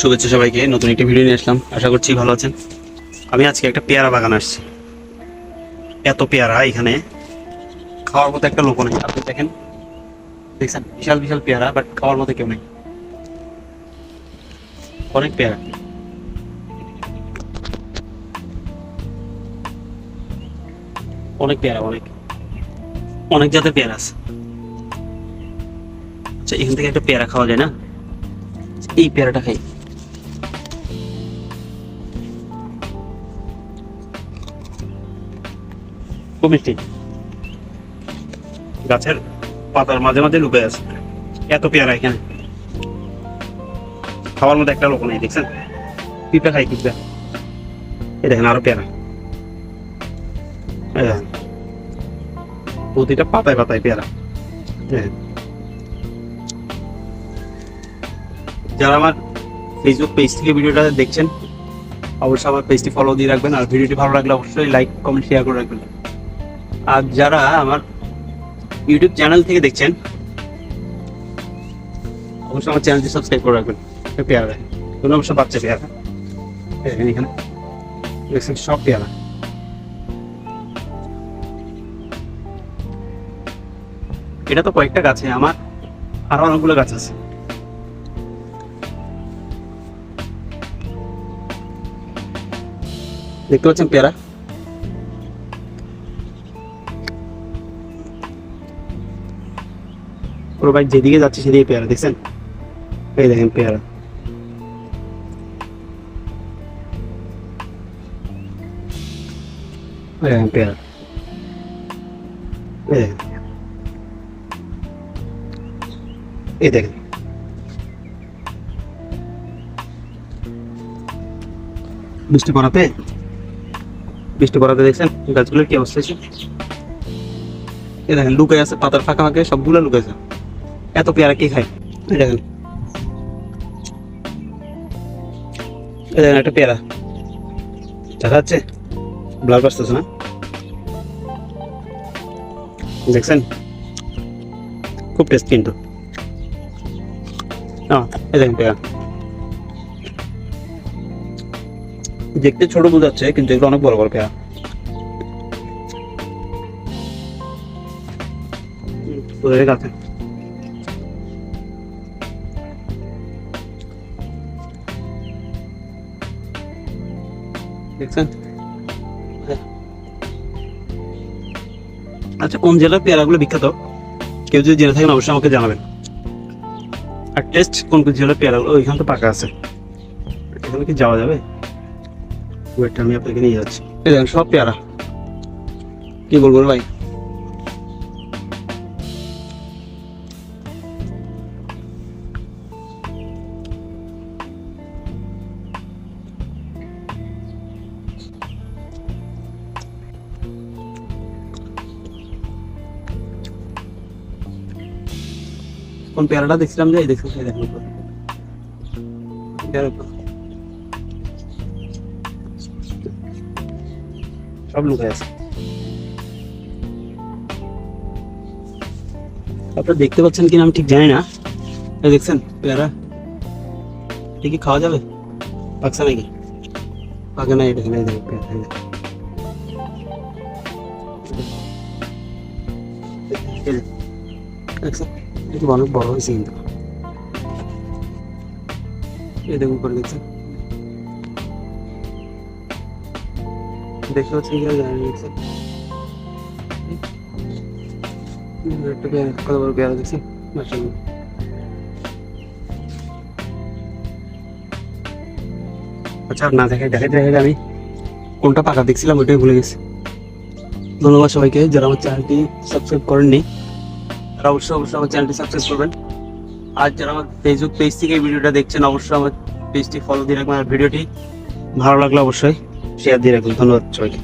শুভেচ্ছা সবাইকে, নতুন একটি ভিডিও নিয়ে আসলাম। আশা করছি ভালো আছেন। আমি আজকে একটা পেয়ারা বাগান আসছি। এত পেয়ারা এখানে খাওয়ার মতো একটা লোক নেই। আপনি দেখেন, দেখছেন? বিশাল বিশাল পেয়ারা বাট খাওয়ার মতো কেউ নেই। অনেক পেয়ারা। অনেক পেয়ারা, অনেক। অনেক জাতের পেয়ারা আছে। আচ্ছা এখান থেকে একটা পেয়ারা খাওয়া যায় না? এই পেয়ারাটা খাই। খুব মিষ্টি গাছের পাতার মাঝে মাঝে লুকে আছে। এত পেয়ারা এখানে। খাওয়ার মধ্যে একটা লোক নেই, দেখছেন? পিঁপড়া খাই পিঁপড়া। এই দেখেন আরও পেয়ারা। প্রতিটা পাতায় পাতায় পেয়ারা। হ্যাঁ। যারা আমার ফেসবুক পেজ থেকে ভিডিওটা দেখছেন, অবশ্যই আমার পেজটি ফলো দিয়ে রাখবেন। আর ভিডিওটি ভালো লাগলে অবশ্যই লাইক কমেন্ট শেয়ার করে রাখবেন। আর যারা আমার ইউটিউব চ্যানেল থেকে দেখছেন, অবশ্যই আমার চ্যানেলটি সাবস্ক্রাইব করে রাখবেন। পেয়ারা। কোনো অবশ্য বাচ্চা পেয়ারা। এখানে। দেখছেন, সব পেয়ারা। এটা তো কয়েকটা গাছে, আমার আরও অনেকগুলো গাছ আছে। দেখতে পাচ্ছেন পেয়ারা? পুরো ভাই যেদিকে যাচ্ছে সেদিকে পেয়ারা, দেখছেন? এই দেখেন পেয়ারা। পেয়ারা। এই দেখেন বৃষ্টি পড়াতে? বৃষ্টি পড়াতে দেখছেন? গাছগুলোর কি অবস্থা এই দেখেন লুকাই আছে, পাতার ফাঁকা ফাঁকে সবগুলো লুকাইছে। এত পেয়ারা কে খায়? দেখেন। একটা পেয়ারা। দেখা যাচ্ছে? ব্লার বাসতেছে না? দেখছেন? খুব টেস্ট কিন্তু। পেয়ারা। দেখতে ছোট বোঝাচ্ছে, কিন্তু এগুলো অনেক বড় বড় পেয়ারা। ওদের আচ্ছা কোন জেলার পেয়ারাগুলো বিখ্যাত? কেউ যদি জেনে থাকেন, অবশ্যই আমাকে জানাবেন। আর টেস্ট কোন কোন জেলার পেয়ারাগুলো ওইখান তো পাকা আছে। এখানে কি যাওয়া যাবে? ওয়েটটা আমি আপনাকে নিয়ে যাচ্ছি। সব পেয়ারা। কি বলব ভাই? কোন পেয়ারাটা দেখছিলাম যে এই দেখছেন এই দেখেন উপরে। পেয়ারার উপরে। সব লুকায় আছে আপনারা দেখতে পাচ্ছেন কিনা আমি ঠিক জানি না এই দেখছেন পেয়ারা এটা কি খাওয়া যাবে পাকছে নাকি পাকে না এটা এই দেখেন পেয়ারা, দেখছেন এটা অনেক বড় হয়েছে কিন্তু। এই দেখুন করে দেখছেন দেখতে পাচ্ছেন কিনা জানি দেখছেন কত বড় পেয়ারা দেখছেন মাশাআল্লাহ আচ্ছা না দেখাই দেখাইতে দেখাইতে আমি। কোনটা পাকা দেখছিলাম ওইটাই ভুলে গেছি। ধন্যবাদ সবাইকে। যারা আমার চ্যানেলটি সাবস্ক্রাইব করেননি তারা অবশ্যই অবশ্যই আমার চ্যানেলটি সাবস্ক্রাইব করবেন। আর যারা আমার ফেসবুক পেজ থেকে ভিডিওটা দেখছেন, অবশ্যই আমার পেজটি ফলো দিয়ে রাখবেন আর ভিডিওটি ভালো লাগলে অবশ্যই শেয়ার দিয়ে রাখবেন। ধন্যবাদ সবাইকে।